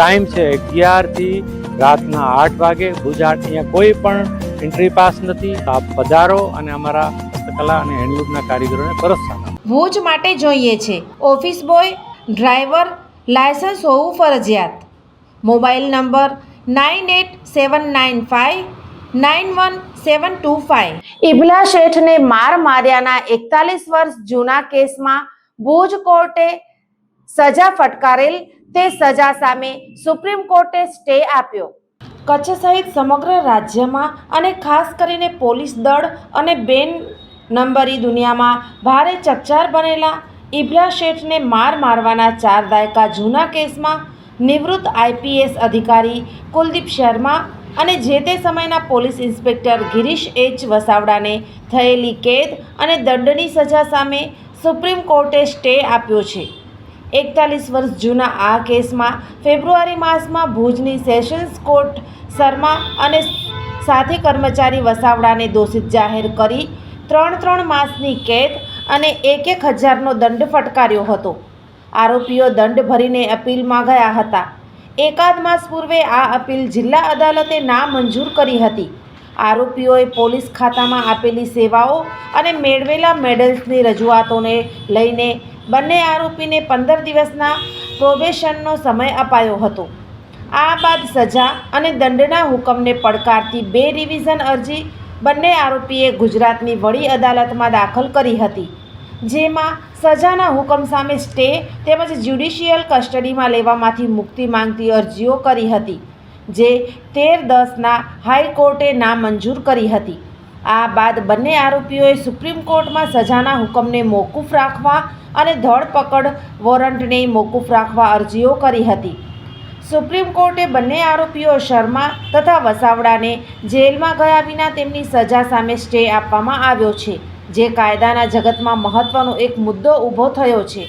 Time છે અગિયારથી રાતના આઠ વાગે. ગુજરાત અહીંયા કોઈ પણ એન્ટ્રી પાસ નથી. આપ પધારો અને અમારા હસ્તકલા અને હેન્ડલૂમના કારીગરોને પ્રોત્સાહન ભુજ માટે જોઈએ છે. ઓફિસ બોય ડ્રાઈવર લાયસન્સ હોવું ફરજિયાત. Mobile number nine eight seven nine five nine one seven two five. ઇબલા શેઠને માર માર્યાના એકતાલીસ વર્ષ જૂના કેસમાં ભુજ કોર્ટે સજા ફટકારેલ તે સજા સામે સુપ્રીમ કોર્ટે સ્ટે આપ્યો. કચ્છ સહિત સમગ્ર રાજ્યમાં અને ખાસ કરીને પોલીસ દળ અને બેન નંબરી દુનિયામાં ભારે ચકચાર બનેલા, ઇબ્રા શેઠને માર મારવાના ચાર દાયકા જૂના કેસમાં, નિવૃત્ત આઈપીએસ અધિકારી કુલદીપ શર્મા અને જે તે સમયના પોલીસ ઇન્સ્પેક્ટર ગિરીશ એચ વસાવડાને થયેલી કેદ અને દંડની સજા સામે સુપ્રીમ કોર્ટે સ્ટે આપ્યો છે. એકતાલીસ વર્ષ જૂના આ કેસમાં ફેબ્રુઆરી માસમાં ભુજની સેશન્સ કોર્ટ શર્મા અને સાથી કર્મચારી વસાવડાને દોષિત જાહેર કરી ત્રણ ત્રણ માસની કેદ અને એક એક હજારનો દંડ ફટકાર્યો હતો. આરોપીઓ દંડ ભરીને અપીલમાં ગયા હતા. એકાદ માસ પૂર્વે આ અપીલ જિલ્લા અદાલતે નામંજૂર કરી હતી. આરોપીઓએ પોલીસ ખાતામાં આપેલી સેવાઓ અને મેળવેલા મેડલ્સની રજૂઆતોને લઈને બંને આરોપીને પંદર દિવસના પ્રોબેશનનો સમય અપાયો હતો. આ બાદ સજા અને દંડના હુકમને પડકારતી બે રિવિઝન અરજી બંને આરોપીએ ગુજરાતની વડી અદાલતમાં દાખલ કરી હતી, જેમાં સજાના હુકમ સામે સ્ટે તેમજ જ્યુડિશિયલ કસ્ટડીમાં લેવામાંથી મુક્તિ માંગતી અરજીઓ કરી હતી, જે તેર દસના હાઈકોર્ટે નામંજૂર કરી હતી. આ બાદ બંને આરોપીઓએ સુપ્રીમ કોર્ટમાં સજાના હુકમને મોકૂફ રાખવા અને ધરપકડ વોરંટને મોકૂફ રાખવા અરજીઓ કરી હતી. સુપ્રીમ કોર્ટે બંને આરોપીઓ શર્મા તથા વસાવડાને જેલમાં ગયા વિના તેમની સજા સામે સ્ટે આપવામાં આવ્યો છે, જે કાયદાના જગતમાં મહત્વનો એક મુદ્દો ઊભો થયો છે.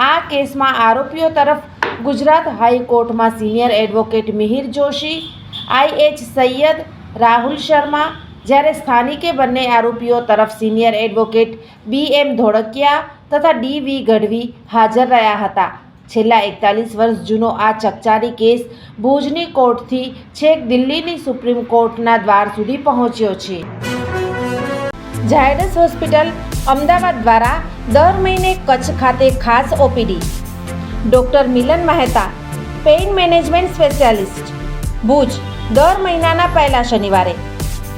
આ કેસમાં આરોપીઓ તરફ ગુજરાત હાઈકોર્ટમાં senior advocate Mihir Joshi IH Sayed Rahul Sharma જ્યારે સ્થાનિકે બંને આરોપીઓ તરફ senior advocate B M Dholakia તથા ડી વી ગઢવી હાજર રહ્યા હતા. છેલ્લા એકતાલીસ વર્ષ જૂનો આ ચકચારી કેસ ભુજની કોર્ટથી છેક દિલ્હીની સુપ્રીમ કોર્ટના દ્વાર સુધી પહોંચ્યો છે. ઝાયડસ હોસ્પિટલ અમદાવાદ દ્વારા દર મહિને કચ્છ ખાતે ખાસ OPD. Doctor Milan Mehta, pain management specialist. Bhuj, દર મહિનાના પહેલા શનિવારે.